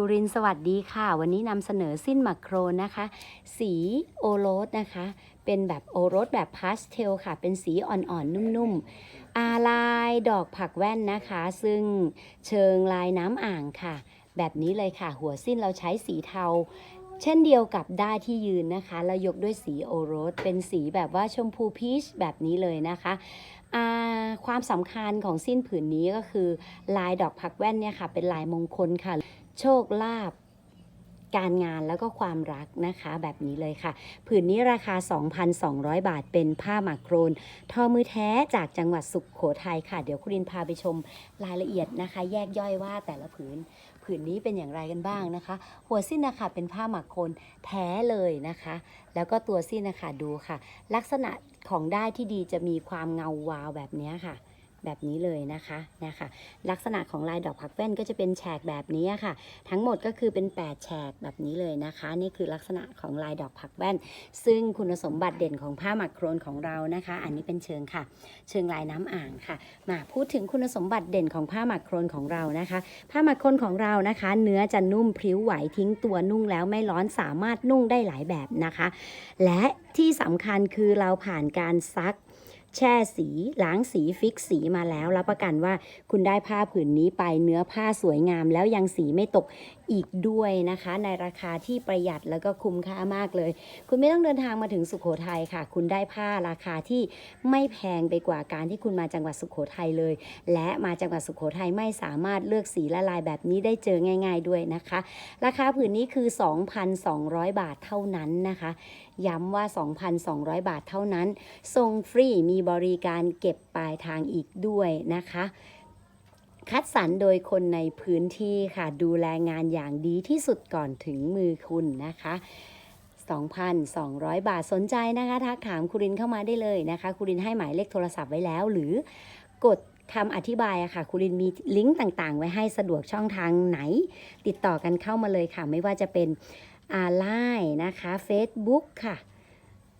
ครูรินสวัสดีค่ะ วันนี้นำเสนอสิ้นมาโครนนะคะ สีโอโรสนะคะ เป็นแบบโอโรสแบบพาสเทลค่ะ เป็นสีอ่อนๆ นุ่มๆ อาลายดอกผักแว่นนะคะ ซึ่งเชิงลายน้ำอ่างค่ะ แบบนี้เลยค่ะ หัวสิ้นเราใช้สีเทา เช่นเดียวกับด้าที่ยืนนะคะ เรายกด้วยสีโอโรส เป็นสีแบบว่าชมพูพีชแบบนี้เลยนะคะความสำคัญของสิ้นผืนนี้ก็คือ ลายดอกผักแว่นเนี่ยค่ะ เป็นลายมงคลค่ะ โชคลาภ การงานแล้วก็ความรักนะคะแบบนี้เลยค่ะ ผืนนี้ราคา 2,200 บาทเป็นผ้าหมากโครน ทอมือแท้จากจังหวัดสุขโขทัยค่ะ เดี๋ยวคุณรินพาไปชมรายละเอียดนะคะ แยกย่อยว่าแต่ละผืน ผืนนี้เป็นอย่างไรกันบ้างนะคะ หัวสิ้นนะคะเป็นผ้าหมักโครนแท้เลยนะคะ แล้วก็ตัวสิ้นนะคะดูค่ะ ลักษณะของได้ที่ดีจะมีความเงาวาวแบบนี้ค่ะ แบบนี้เลยนะคะนะคะลักษณะของลายดอกผักแว่นก็จะเป็นแฉกแบบนี้ค่ะ ทั้งหมดก็คือเป็น 8 แฉกแบบนี้เลยนะคะ นี่คือลักษณะของลายดอกผักแว่น ซึ่งคุณสมบัติเด่นของผ้าหมักโครนของเรานะคะ อันนี้เป็นเชิงค่ะ เชิงลายน้ำอ่างค่ะ มาพูดถึงคุณสมบัติเด่นของผ้าหมักโครนของเรานะคะ ผ้าหมักโครนของเรานะคะ เนื้อจะนุ่มพริ้วไหวทิ้งตัวนุ่งแล้วไม่ร้อนสามารถนุ่งได้หลายแบบนะคะ และที่สำคัญคือเราผ่านการซัก แช่สีล้างสีฟิกสีมาแล้วรับประกันว่าคุณได้ผ้าผืนนี้ไปเนื้อผ้าสวยงาม แล้วยังสีไม่ตก อีกด้วยนะคะ ในราคาที่ประหยัดแล้วก็คุ้มค่ามากเลย คุณไม่ต้องเดินทางมาถึงสุขโขทัยค่ะ คุณได้ผ้าราคาที่ไม่แพงไปกว่าการที่คุณมาจังหวัดสุขโขทัยเลย และมาจังหวัดสุขโขทัยไม่สามารถเลือกสีและลายแบบนี้ได้เจอง่าย ๆด้วยนะคะ ราคาผืนนี้คือ 2,200 บาทเท่านั้นนะคะ ย้ำว่า 2,200 บาทเท่านั้นส่งฟรีมีบริการเก็บปลายทางอีกด้วยนะคะ คัดสรรโดยคนในพื้นที่ค่ะ ดูแลงานอย่างดีที่สุดก่อนถึงมือคุณนะคะ 2,200 บาทสนใจนะคะทักถามคุรินเข้ามาได้เลยนะคะคุรินให้หมายเลขโทรศัพท์ไว้แล้ว หรือกดคำอธิบายอะค่ะคุรินมีลิงก์ต่างๆ ไว้ให้สะดวกช่องทางไหน ติดต่อกันเข้ามาเลยค่ะ ไม่ว่าจะเป็นอาไลน์นะคะ Facebook ค่ะ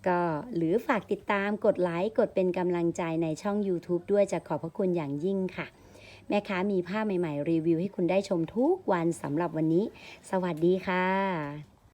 ก็หรือฝากติดตามกดไลค์ กดเป็นกำลังใจในช่อง YouTube ด้วยจะขอบพระคุณอย่างยิ่งค่ะ แม่ค้ามีผ้าใหม่ ๆ รีวิวให้คุณได้ชมทุกวันสำหรับวันนี้ สวัสดีค่ะ